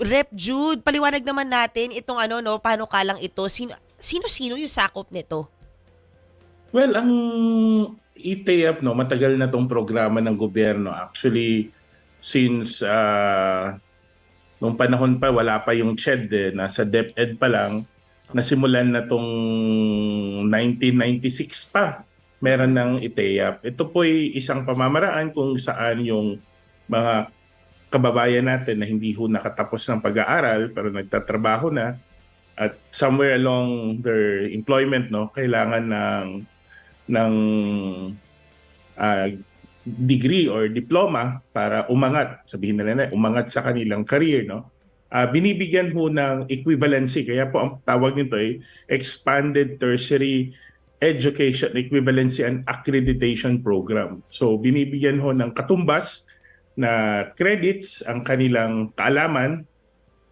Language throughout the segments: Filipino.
Rep Jude, paliwanag naman natin itong ano no, paano kalang ito? Sino sino-sino yung sakop nito? Well, ang ETF, no, matagal na tong programa ng gobyerno. Actually, since uh, nung panahon pa, wala pa yung CHED, eh, nasa DepEd pa lang, nasimulan na tong 1996 pa, meron ng ITEAP. Ito po ay isang pamamaraan kung saan yung mga kababayan natin na hindi ho nakatapos ng pag-aaral pero nagtatrabaho na at somewhere along their employment no kailangan ng ng ah, degree or diploma para umangat sabihin na nila umangat sa kanilang career no. Ah, binibigyan ho ng equivalency kaya po ang tawag nito ay expanded tertiary education equivalency and accreditation program. So binibigyan ho ng katumbas na credits ang kanilang kaalaman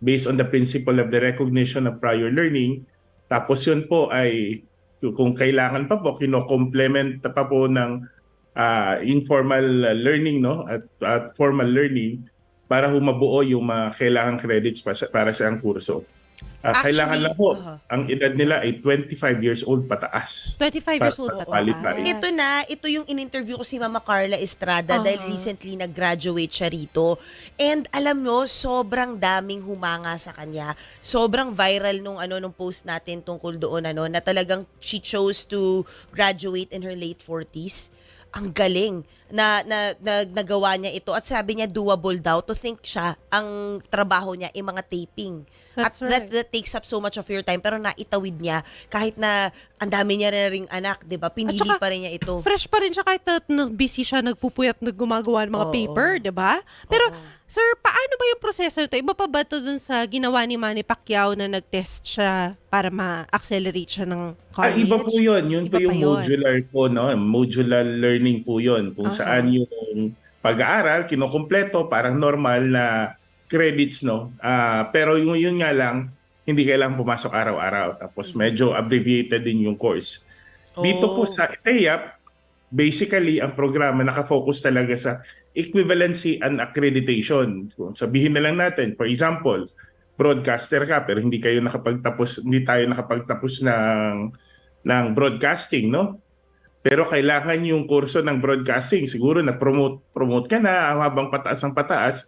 based on the principle of the recognition of prior learning. Tapos yun po ay kung kailangan pa po, kino-complement pa po ng ah, informal learning no at, at formal learning para humabuo yung mga kailangan credits pa sa- para sa ang kurso. Ah, Actually, kailangan lang po, aha. ang edad nila ay 25 years old pataas. 25 years old Para- pa qualify. taas. Ito na, ito yung in-interview ko si Mama Carla Estrada Aha. dahil recently nag-graduate siya rito. And alam nyo, sobrang daming humanga sa kanya. Sobrang viral nung ano nung post natin tungkol doon ano na talagang she chose to graduate in her late 40s. Ang galing na, na, na nagawa niya ito at sabi niya doable daw to think siya ang trabaho niya ay mga taping. That's at that, right. that takes up so much of your time pero naitawid niya kahit na ang dami niya na ring anak, 'di ba? Pinili saka, pa rin niya ito. Fresh pa rin siya kahit na, na busy siya, nagpupuyat, naggumagawa ng mga Oo. paper, di ba? Pero, Oo. sir, paano ba yung proseso nito? Iba pa ba ito dun sa ginawa ni Manny Pacquiao na nag-test siya para ma-accelerate siya ng Ah, college? iba po yun. Yun po Iba yung pa yun. modular po, no? Modular learning po yun. Kung Aha. saan yung pag-aaral, kinukumpleto, parang normal na credits, no? Ah, pero yung yun nga lang, hindi kailangan pumasok araw-araw. Tapos Mm-hmm. medyo abbreviated din yung course. Dito po Oh. sa ITEAP, basically, ang programa nakafocus talaga sa equivalency and accreditation. Kung sabihin na lang natin, for example, broadcaster ka pero hindi kayo nakapagtapos hindi tayo nakapagtapos ng ng broadcasting no pero kailangan yung kurso ng broadcasting siguro na promote promote ka na habang pataas ang pataas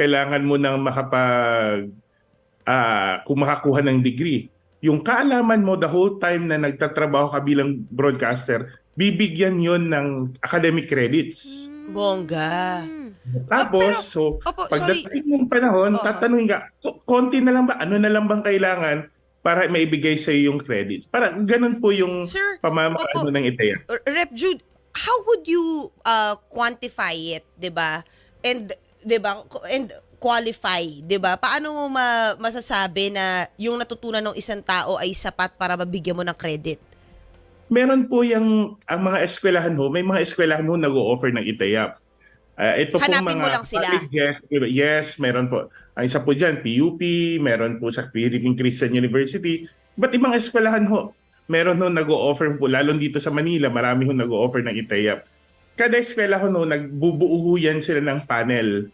kailangan mo nang makapag ah kung makakuha ng degree yung kaalaman mo the whole time na nagtatrabaho ka bilang broadcaster bibigyan yon ng academic credits Bongga. Hmm. tapos pero- so Opo, sorry. Pagdating ng panahon, Oo. tatanungin ka, "Ko- konti na lang ba? Ano na lang bang kailangan para maibigay sa iyo yung credits? Para ganun po yung Sir, pamamaano ng ITEA. Rep Jude, how would you uh, quantify it, 'di ba? And 'di ba? And qualify, 'di ba? Paano mo ma- masasabi na yung natutunan ng isang tao ay sapat para mabigyan mo ng credit? Meron po yung ang mga eskwelahan ho, may mga eskwelahan ho nag-o-offer ng ITEA. Ah, ito po Hanapin mga mo lang sila. colleges, yes, meron po. Ang isa po dyan, PUP, meron po sa Philippine Christian University. Ba't ibang eskwelahan ho? Meron ho nag-o-offer po, lalo dito sa Manila, marami ho nag-o-offer ng ITEA. Kada eskwelahan ho, nagbubuo ho yan sila ng panel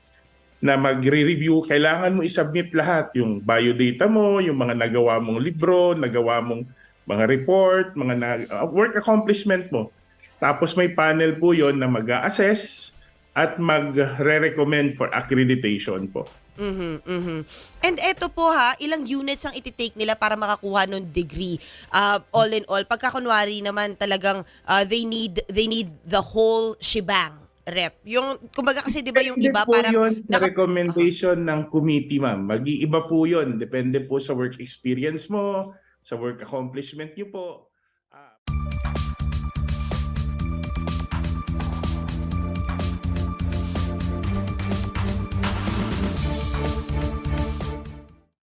na magre-review, kailangan mo isubmit lahat, yung biodata mo, yung mga nagawa mong libro, nagawa mong mga report, mga na- uh, work accomplishment mo. Tapos may panel po yon na mag-assess at magre-recommend for accreditation po. Mhm, mhm. And eto po ha, ilang units ang ititake nila para makakuha ng degree. Uh, all in all, pagka kunwari naman talagang uh, they need they need the whole shebang rep. Yung kumbaga kasi 'di ba yung iba po parang yun naka- recommendation ng committee, ma'am. Mag-iiba po yun. Depende po sa work experience mo, sa work accomplishment niyo po.